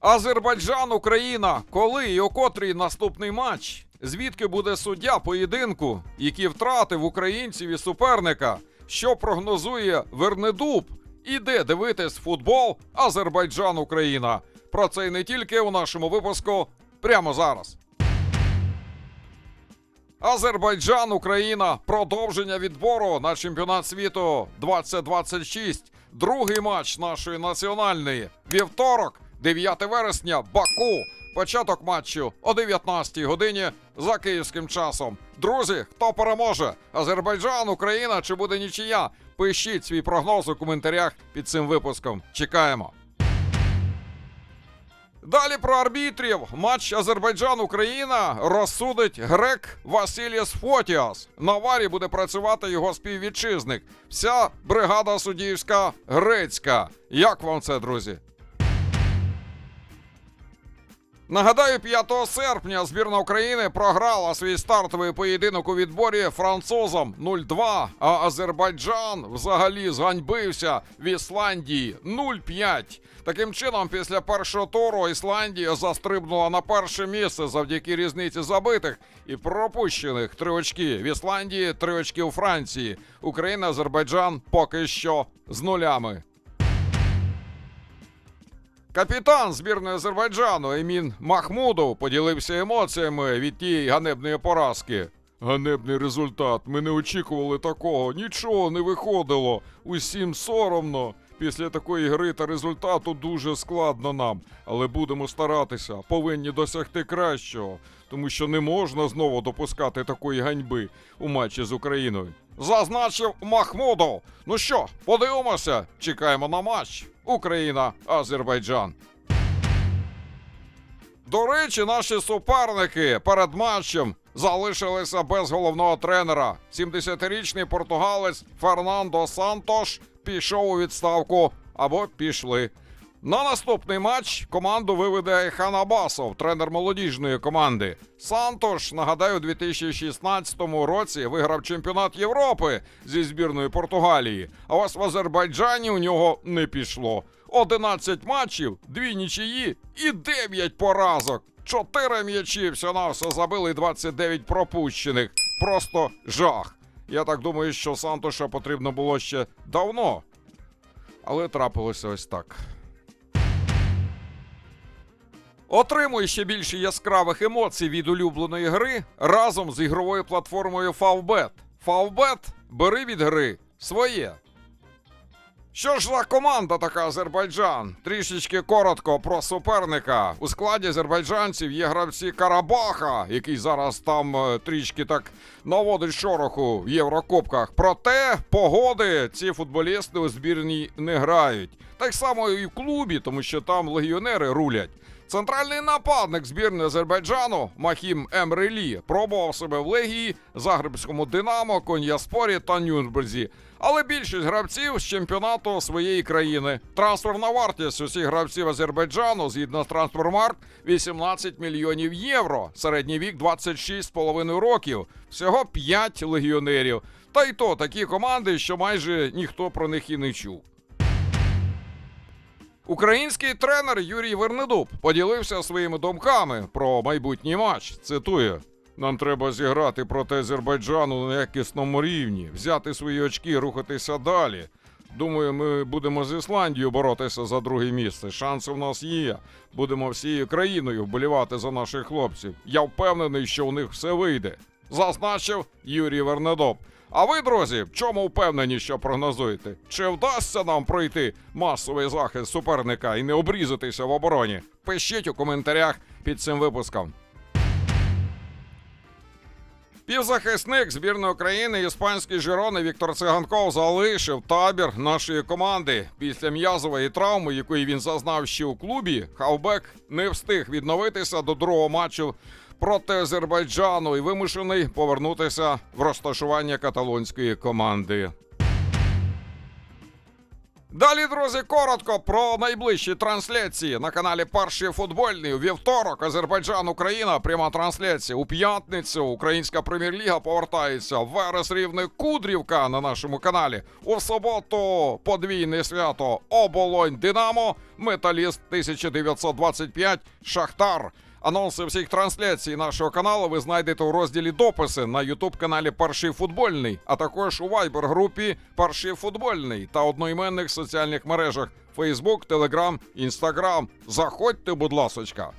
Азербайджан, Україна. Коли і о котрій наступний матч? Звідки буде суддя поєдинку? Які втратив українців і суперника? Що прогнозує Вернедуб? І де дивитись футбол Азербайджан, Україна? Про це й не тільки у нашому випуску прямо зараз. Азербайджан, Україна, продовження відбору на чемпіонат світу 2026. Другий матч нашої національної. Вівторок, 9 вересня, Баку. Початок матчу о 19 годині за київським часом. Друзі, хто переможе? Азербайджан, Україна чи буде нічия? Пишіть свій прогноз у коментарях під цим випуском. Чекаємо. Далі про арбітрів. Матч Азербайджан-Україна розсудить грек Василіс Фотіас. На варі буде працювати його співвітчизник. Вся бригада суддівська грецька. Як вам це, друзі? Нагадаю, 5 серпня збірна України програла свій стартовий поєдинок у відборі французам 0-2, а Азербайджан взагалі зганьбився в Ісландії 0-5. Таким чином, після першого туру Ісландія застрибнула на перше місце завдяки різниці забитих і пропущених три очки в Ісландії, три очки у Франції. Україна, Азербайджан поки що з нулями. Капітан збірної Азербайджану Емін Махмудов поділився емоціями від тієї ганебної поразки. Ганебний результат. Ми не очікували такого. Нічого не виходило. Усім соромно. Після такої гри та результату дуже складно нам, але будемо старатися, повинні досягти кращого, тому що не можна знову допускати такої ганьби у матчі з Україною. Зазначив Махмудов. Ну що, подивимося, чекаємо на матч. Україна, Азербайджан. До речі, наші суперники перед матчем залишилися без головного тренера. 70-річний португалець Фернандо Сантош пішов у відставку або пішли. На наступний матч команду виведе Айхан Абасов, тренер молодіжної команди. Сантош, нагадаю, у 2016 році виграв чемпіонат Європи зі збірної Португалії. А ось в Азербайджані у нього не пішло. 11 матчів, дві нічиї і 9 поразок. Чотири м'ячі всього на все забили і 29 пропущених. Просто жах. Я так думаю, що Сантоша потрібно було ще давно. Але трапилося ось так. Отримуй ще більше яскравих емоцій від улюбленої гри разом з ігровою платформою Favbet. Favbet бери від гри своє. Що ж за команда така Азербайджан? Трішечки коротко про суперника. У складі азербайджанців є гравці Карабаха, який зараз там е, трішки так наводить шороху в Єврокубках. Проте погоди ці футболісти у збірній не грають. Так само і в клубі, тому що там легіонери рулять. Центральний нападник збірної Азербайджану Махім Емрелі пробував себе в Легії, Загребському Динамо, Кон'яспорі та Нюрнберзі. Але більшість гравців з чемпіонату своєї країни. Трансферна вартість усіх гравців Азербайджану згідно з трансфермарк 18 мільйонів євро. Середній вік 26,5 років. Всього 5 легіонерів. Та й то такі команди, що майже ніхто про них і не чув. Український тренер Юрій Вернедуб поділився своїми думками про майбутній матч. Цитую: нам треба зіграти проти Азербайджану на якісному рівні, взяти свої очки, рухатися далі. Думаю, ми будемо з Ісландією боротися за друге місце. Шанси в нас є. Будемо всією країною вболівати за наших хлопців. Я впевнений, що у них все вийде. Зазначив Юрій Вернедоб. А ви, друзі, в чому впевнені, що прогнозуєте? Чи вдасться нам пройти масовий захист суперника і не обрізатися в обороні? Пишіть у коментарях під цим випуском. Півзахисник збірної України іспанський Жирони Віктор Циганков залишив табір нашої команди. Після м'язової травми, якої він зазнав ще у клубі, хавбек не встиг відновитися до другого матчу проти Азербайджану і вимушений повернутися в розташування каталонської команди. Далі, друзі, коротко про найближчі трансляції на каналі Перший футбольний. У вівторок Азербайджан Україна. Пряма трансляція. У п'ятницю Українська прем'єр-ліга повертається. Верес рівне Кудрівка на нашому каналі. У суботу подвійне свято Оболонь Динамо, Металіст 1925, Шахтар. Анонси всіх трансляцій нашого каналу ви знайдете у розділі дописи на Ютуб каналі Перший футбольний, а також у Viber групі Перший футбольний та одноіменних соціальних мережах Facebook, Telegram, Instagram. Заходьте, будь ласочка.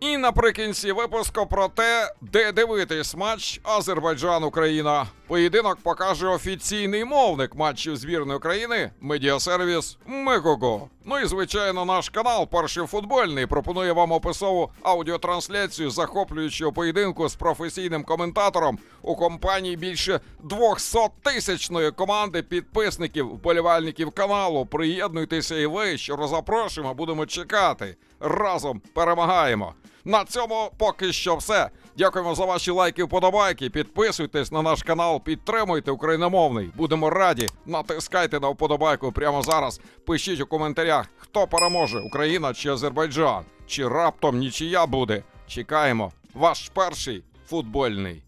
І наприкінці випуску про те, де дивитись матч Азербайджан-Україна. Поєдинок покаже офіційний мовник матчів збірної України медіасервіс Мегого. Ну і звичайно, наш канал Перший футбольний пропонує вам описову аудіотрансляцію захоплюючого поєдинку з професійним коментатором у компанії більше 200 тисячної команди підписників, вболівальників каналу. Приєднуйтеся і ви, щиро запрошуємо, будемо чекати. Разом перемагаємо. На цьому поки що все. Дякуємо за ваші лайки, вподобайки. Підписуйтесь на наш канал, підтримуйте україномовний. Будемо раді. Натискайте на вподобайку прямо зараз. Пишіть у коментарях, хто переможе, Україна чи Азербайджан, чи раптом нічия буде. Чекаємо. Ваш перший футбольний.